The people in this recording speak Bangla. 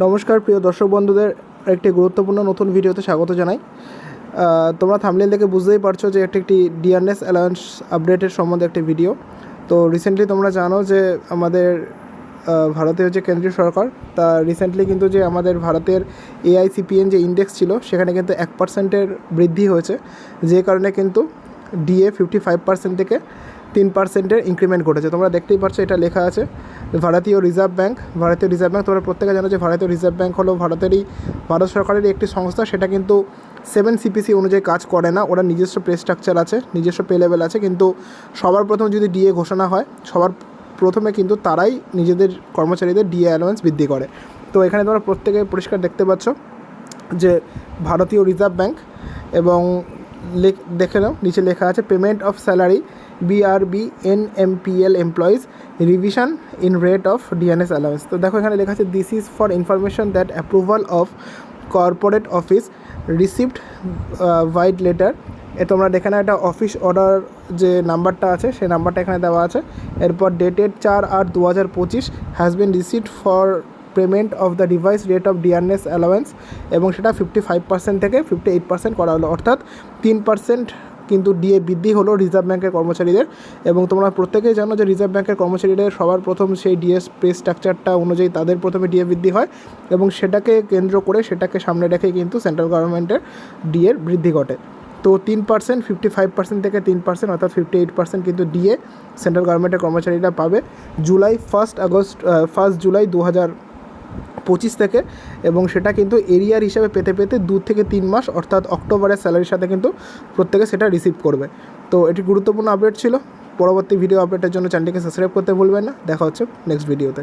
নমস্কার প্রিয় দর্শক বন্ধুদের, একটি গুরুত্বপূর্ণ নতুন ভিডিওতে স্বাগত জানাই। তোমরা থামলিন দেখে বুঝতেই পারছ যে এটি একটি ডিআরএস অ্যালায়েন্স আপডেটের সম্বন্ধে একটি ভিডিও তো রিসেন্টলি তোমরা জানো যে আমাদের ভারতীয় যে কেন্দ্রীয় সরকার, তা রিসেন্টলি কিন্তু যে আমাদের ভারতের এআইসিপিএন যে ইন্ডেক্স ছিল, সেখানে কিন্তু এক পার্সেন্টের বৃদ্ধি হয়েছে। যে কারণে কিন্তু ডিএ ফিফটি ফাইভ পার্সেন্ট থেকে তিন পার্সেন্টের ইনক্রিমেন্ট ঘটেছে। তোমরা দেখতেই পাচ্ছ এটা লেখা আছে। ভারতীয় রিজার্ভ ব্যাংক, ভারতীয় রিজার্ভ ব্যাংক, তোমরা প্রত্যেকে জানো যে ভারতীয় রিজার্ভ ব্যাংক হলো ভারতেরই, ভারত সরকারেরই একটি সংস্থা, সেটা কিন্তু সেভেন সিপিসি অনুযায়ী কাজ করে না, ওরা নিজস্ব পে স্ট্রাকচার আছে, নিজস্ব পে লেভেল আছে, কিন্তু সবার প্রথম যদি ডিএ ঘোষণা হয়, সবার প্রথমে কিন্তু তারাই নিজেদের কর্মচারীদের ডিএ অ্যালাউন্স বৃদ্ধি করে। তো এখানে তোমরা প্রত্যেকে পরিষ্কার দেখতে পাচ্ছ যে ভারতীয় রিজার্ভ ব্যাংক এবং দেখে নাও, নিচে লেখা আছে payment of salary BRB N M P L employees revision in rate of DNS allowance তো দেখো এখানে লেখা আছে this is for information that approval of corporate office received white letter এ তোমরা দেখে নাও, এটা অফিস অর্ডার যে নাম্বারটা আছে, সেই নাম্বারটা এখানে দেওয়া আছে। এরপর ডেটেড চার আট দু হাজার পঁচিশ has been received for payment of the device rate of DRS allowance এবং সেটা ফিফটি ফাইভ পার্সেন্ট থেকে ফিফটি এইট পার্সেন্ট করা হলো। অর্থাৎ তিন পার্সেন্ট কিন্তু ডিএ বৃদ্ধি হলো রিজার্ভ ব্যাংকের কর্মচারীদের এবং তোমরা প্রত্যেকেই জানো যে রিজার্ভ ব্যাংকের কর্মচারীদের সবার প্রথম সেই ডিএস পে স্ট্রাকচারটা অনুযায়ী তাদের প্রথমে ডিএ বৃদ্ধি হয় এবং সেটাকে কেন্দ্র করে সেটাকে সামনে রেখে কিন্তু সেন্ট্রাল গভর্নমেন্টের ডিএর বৃদ্ধি ঘটে। তো তিন পার্সেন্ট ফিফটি ফাইভ পার্সেন্ট থেকে তিন পার্সেন্ট অর্থাৎ ফিফটি এইট পার্সেন্ট কিন্তু ডিএ সেন্ট্রাল গভর্নমেন্টের কর্মচারীরা পাবে। July first August first July দু হাজার পঁচিশ থেকে এবং সেটা কিন্তু এরিয়ার হিসাবে পেতে পেতে দু থেকে তিন মাস, অর্থাৎ অক্টোবরের স্যালারির সাথে কিন্তু প্রত্যেকে সেটা রিসিভ করবে। তো এটি গুরুত্বপূর্ণ আপডেট ছিল। পরবর্তী ভিডিও আপডেটের জন্য চ্যানেলটিকে সাবস্ক্রাইব করতে ভুলবেন না। দেখা হচ্ছে নেক্সট ভিডিওতে